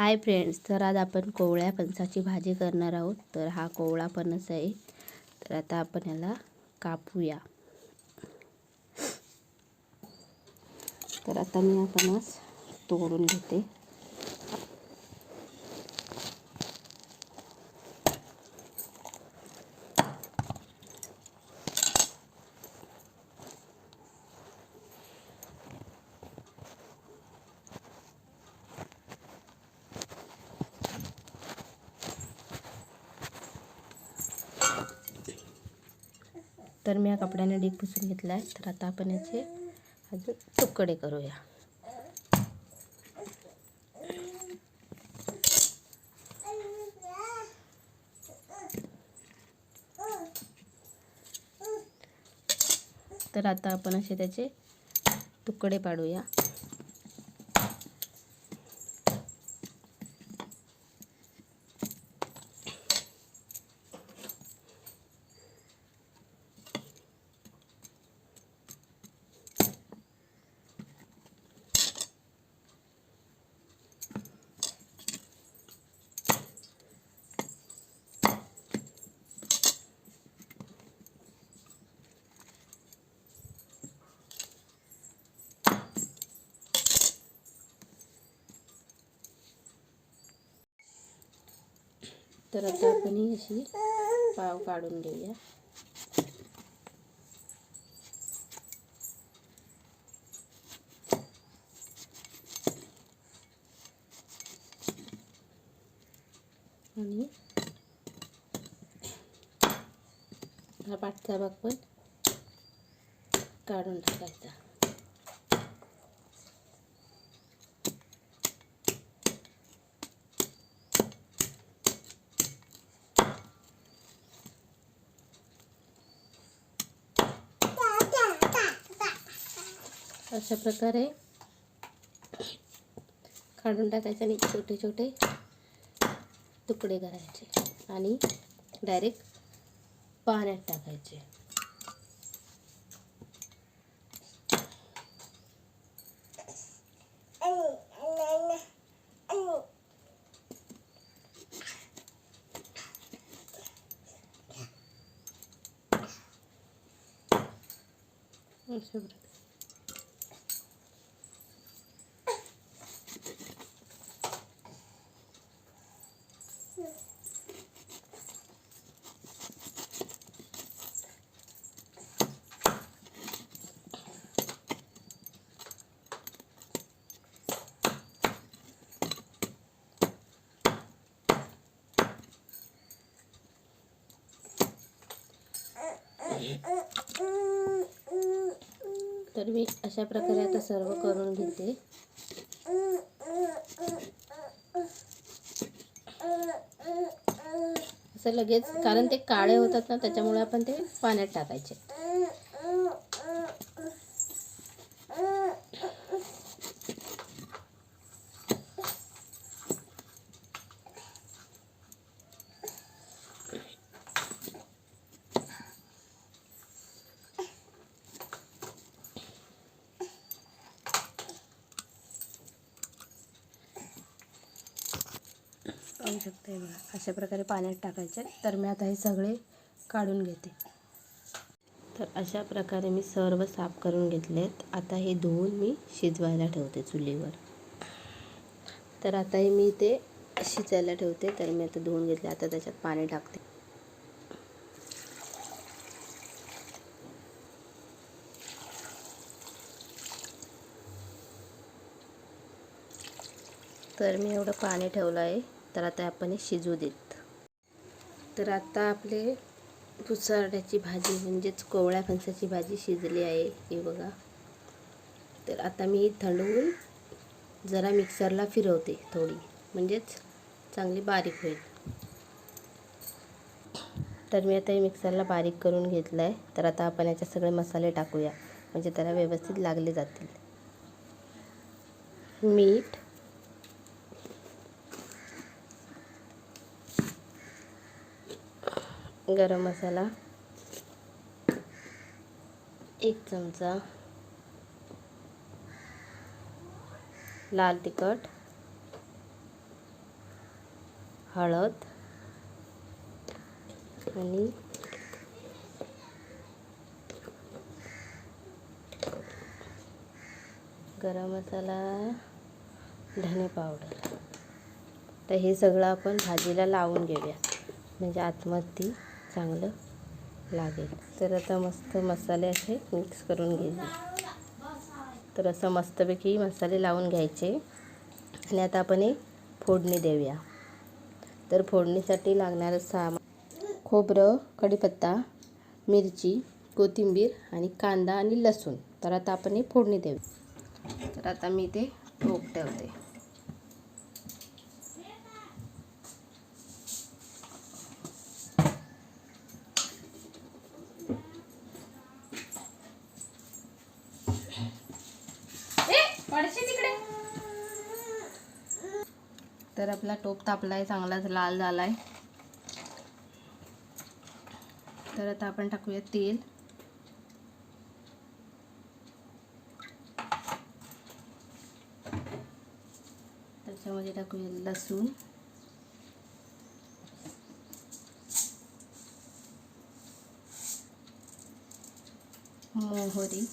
Hi friends तर आज आपण कोवळ्या फणसाची भाजी करणार आहोत. तर हा कोवळा फणस आहे. तर आता आपण याला कापूया. तर आता मी हा फणस तोडून घेते. तर मी या कपड्याने डीप पुसून घेतला आहे तर आता आपण याचे अजून तुकडे करूया. तर आता आपण असे त्याचे तुकडे पाडूया. तर आता आपण ही अशी पाव काढून घेऊया. आणि हा पाठचा भाग पण काढून टाकायचा. अशा प्रकारे काढून टाकायचे आणि छोटे छोटे तुकडे करायचे आणि डायरेक्ट पाण्यात टाकायचे. अशा प्रकारे. तर मी अशा प्रकारे आता सर्व करून घेते. असं लगेच कारण ते काळे होतात ना त्याच्यामुळे आपण ते पाण्यात टाकायचे. पाहू शकता बघा. अशा प्रकारे पाण्यात टाकायचे. तर मी आता हे सगळे काढून घेते. तर अशा प्रकारे मी सर्व साफ करून घेतलेत. आता हे धुवून मी शिजवायला ठेवते चुलीवर. तर आता हे मी ते शिजायला ठेवते. तर मी आता धुवून घेतले. आता त्याच्यात पाणी टाकते. तर मी एवढं पाणी ठेवलं आहे. तर आता आपण हे शिजू देत. तर आता आपले पुसारड्याची भाजी म्हणजेच कोवळ्या फणसाची भाजी शिजली आहे. हे बघा. तर आता मी थंडवून जरा मिक्सरला फिरवते थोडी. म्हणजेच चांगली बारीक होईल. तर मी आता हे मिक्सरला बारीक करून घेतलं आहे तर आता आपण याचे सगळे मसाले टाकूया. म्हणजे त्याला व्यवस्थित लागले जातील. मीठ गरम मसाला. एक चमचा. लाल तिखट. हळद. आणि गरम मसाला धने पावडर. तर हे सगळं आपण भाजीला लावून घेऊया. म्हणजे आतमध्ये ती चांगलं लागेल. तर आता मस्त मसाले असे मिक्स करून घ्यायचे तर असं मस्तपैकी मसाले लावून घ्यायचे. आणि आता आपण हे फोडणी देऊया. तर फोडणीसाठी लागणारं सामान खोबरं कढीपत्ता मिरची कोथिंबीर आणि कांदा आणि लसूण. तर आता आपण हे फोडणी देऊ. तर आता मी ते टोप ठेवते. तर आपला टोप तापलाय चांगलाच लाल झालाय. तर आता आपण टाकूया तेल. त्याच्यामध्ये टाकूया लसूण. मोहरी.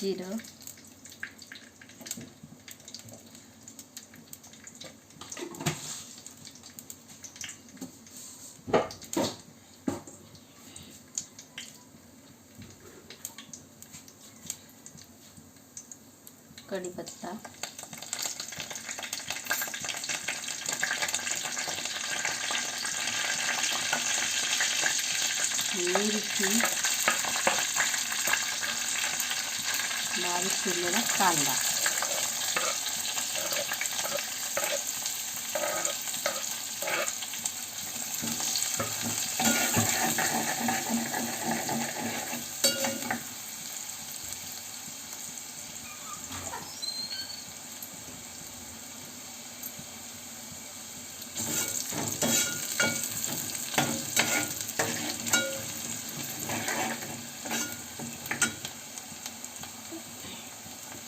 जिरं कढीपत्ता मिरची बारीक चिरलेला कांदा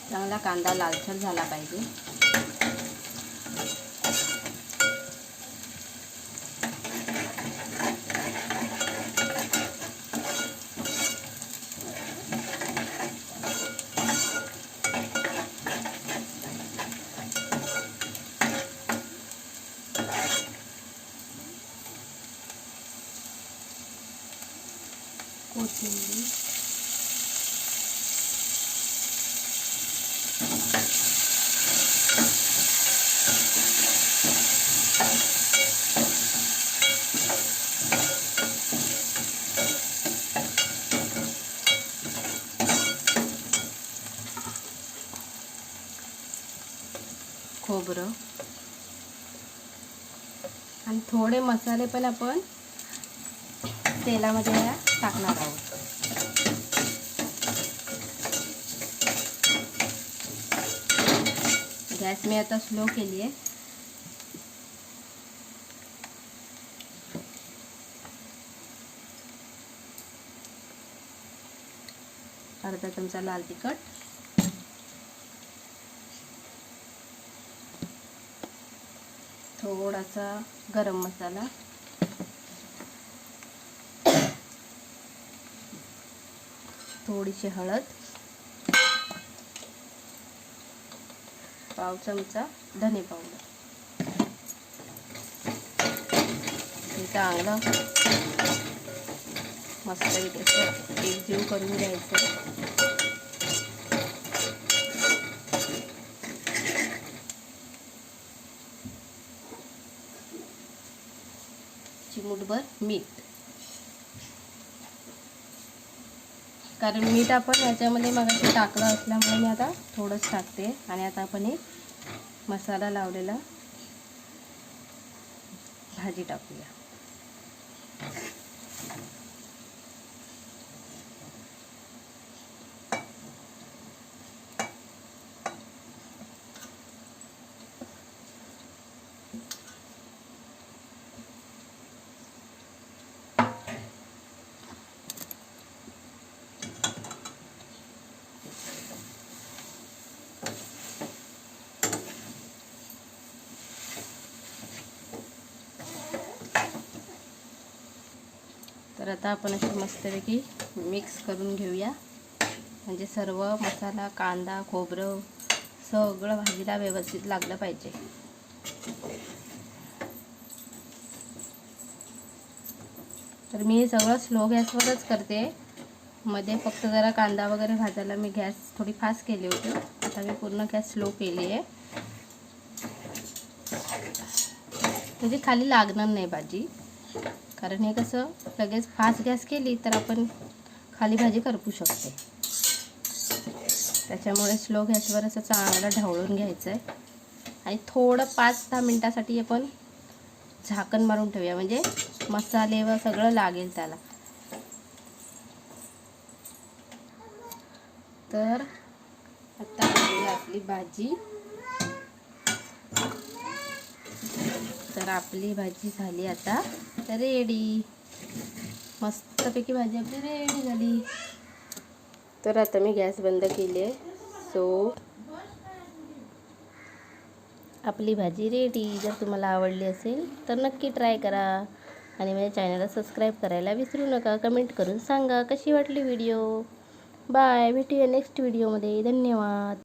चांगला कांदा लालसर झाला पाहिजे. कोथिंबीर. खोबरं. आणि थोडे मसाले पण आपण तेलामध्ये टाकणार आहोत. गॅस मी आता स्लो केली आहे अर्धा चमचा लाल तिखट. थोडासा गरम मसाला. थोडीशी हळद. पाव चमचा धने पावडर. हे चांगलं. मस्त एकजीव करून घ्यायचं. चिमूटभर मीठ. कारण मीठ आपण ह्याच्यामध्ये मगाशी टाकलं असल्यामुळे मी आता थोडंच टाकते आणि आता आपण हे मसाला लावलेला भाजी टाकूया. तर आता आपण अशी मस्तपैकी मिक्स करून घेऊया. म्हणजे सर्व मसाला कांदा खोबरं सगळं भाजीला व्यवस्थित लागलं पाहिजे. तर मी हे सगळं स्लो गॅसवरच करते. मध्ये फक्त जरा कांदा वगैरे भाजायला मी गॅस थोडी फास्ट केली होती. आता मी पूर्ण गॅस स्लो केली आहे. म्हणजे खाली लागणार नाही भाजी. कारण हे कसं लगेच फास्ट गॅस केली तर आपण खाली भाजी करपू शकते. त्याच्यामुळे स्लो गॅसवर असं चांगलं ढवळून घ्यायचं आहे आणि थोडं पाच दहा मिनटासाठी आपण झाकण मारून ठेवूया. म्हणजे मसाले व सगळं लागेल त्याला. तर आता आपली भाजी. तर आपली भाजी झाली आता. आता रेडी. मस्तपैकी भाजी आपली रेडी झाली. तर आता मी गॅस बंद केली आहे सो आपली भाजी रेडी. जर तुम्हाला आवडली असेल तर नक्की ट्राय करा. आणि माझ्या चॅनलला सबस्क्राईब करायला विसरू नका. कमेंट करून सांगा कशी वाटली व्हिडिओ. बाय. भेटूया नेक्स्ट व्हिडिओमध्ये. धन्यवाद.